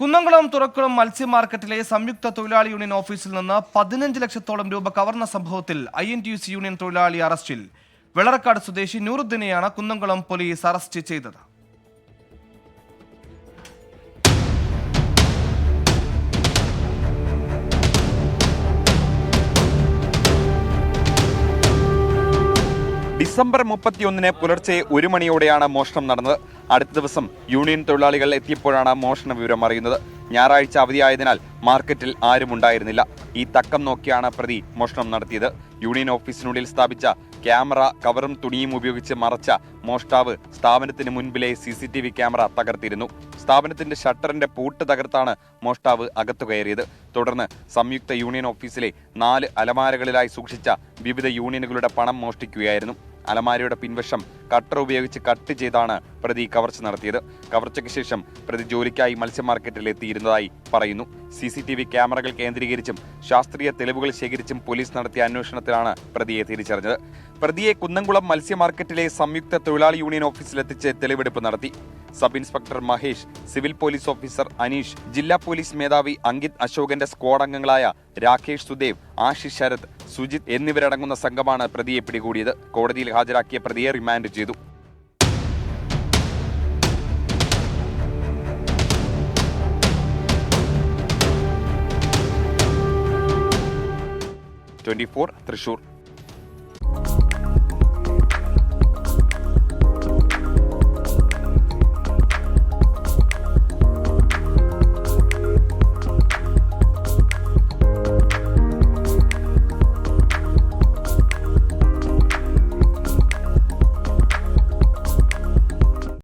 കുന്നംകുളം തുറക്കുളം മത്സ്യ മാർക്കറ്റിലെ സംയുക്ത തൊഴിലാളി യൂണിയൻ ഓഫീസിൽ നിന്ന് പതിനഞ്ച് ലക്ഷത്തോളം രൂപ കവർന്ന സംഭവത്തിൽ I N T U C union തൊഴിലാളി അറസ്റ്റിൽ. വെള്ളറക്കാട് സ്വദേശി നൂറുദ്ദീനെയാണ് കുന്നംകുളം പോലീസ് അറസ്റ്റ് ചെയ്തത്. ഡിസംബർ മുപ്പത്തിയൊന്നിന് പുലർച്ചെ ഒരു മണിയോടെയാണ് മോഷണം നടന്നത്. അടുത്ത ദിവസം യൂണിയൻ തൊഴിലാളികൾ എത്തിയപ്പോഴാണ് മോഷണ വിവരം അറിയുന്നത്. ഞായറാഴ്ച അവധിയായതിനാൽ മാർക്കറ്റിൽ ആരും ഉണ്ടായിരുന്നില്ല. ഈ തക്കം നോക്കിയാണ് പ്രതി മോഷണം നടത്തിയത്. യൂണിയൻ ഓഫീസിനുള്ളിൽ സ്ഥാപിച്ച ക്യാമറ കവറും തുണിയും ഉപയോഗിച്ച് മറച്ച മോഷ്ടാവ് സ്ഥാപനത്തിന് മുൻപിലെ C C T V camera തകർത്തിരുന്നു. സ്ഥാപനത്തിന്റെ ഷട്ടറിന്റെ പൂട്ട് തകർത്താണ് മോഷ്ടാവ് അകത്തു കയറിയത്. തുടർന്ന് സംയുക്ത യൂണിയൻ ഓഫീസിലെ നാല് അലമാരകളിലായി സൂക്ഷിച്ച വിവിധ യൂണിയനുകളുടെ പണം മോഷ്ടിക്കുകയായിരുന്നു. അലമാരയുടെ പിൻവശം കട്ടർ ഉപയോഗിച്ച് കട്ട് ചെയ്താണ് പ്രതി കവർച്ച നടത്തിയത്. കവർച്ചയ്ക്ക് ശേഷം പ്രതി ജോലിക്കായി മത്സ്യ മാർക്കറ്റിൽ എത്തിയിരുന്നതായി പറയുന്നു. സി സി ടി വി ക്യാമറകൾ കേന്ദ്രീകരിച്ചും ശാസ്ത്രീയ തെളിവുകൾ ശേഖരിച്ചും പോലീസ് നടത്തിയ അന്വേഷണത്തിലാണ് പ്രതിയെ തിരിച്ചറിഞ്ഞത്. പ്രതിയെ കുന്നംകുളം മത്സ്യ മാർക്കറ്റിലെ സംയുക്ത തൊഴിലാളി യൂണിയൻ ഓഫീസിലെത്തിച്ച് തെളിവെടുപ്പ് നടത്തി. Sub inspector Mahesh civil police officer Aneesh ജില്ലാ പോലീസ് മേധാവി അങ്കിത് അശോകന്റെ സ്ക്വാഡ് അംഗങ്ങളായ രാകേഷ് സുദേവ് ആശിഷ് ശരത് സുജിത് എന്നിവരടങ്ങുന്ന സംഘമാണ് പ്രതിയെ പിടികൂടിയത്. കോടതിയിൽ ഹാജരാക്കിയ പ്രതിയെ റിമാൻഡ് ചെയ്തു. Twenty four Thrissur.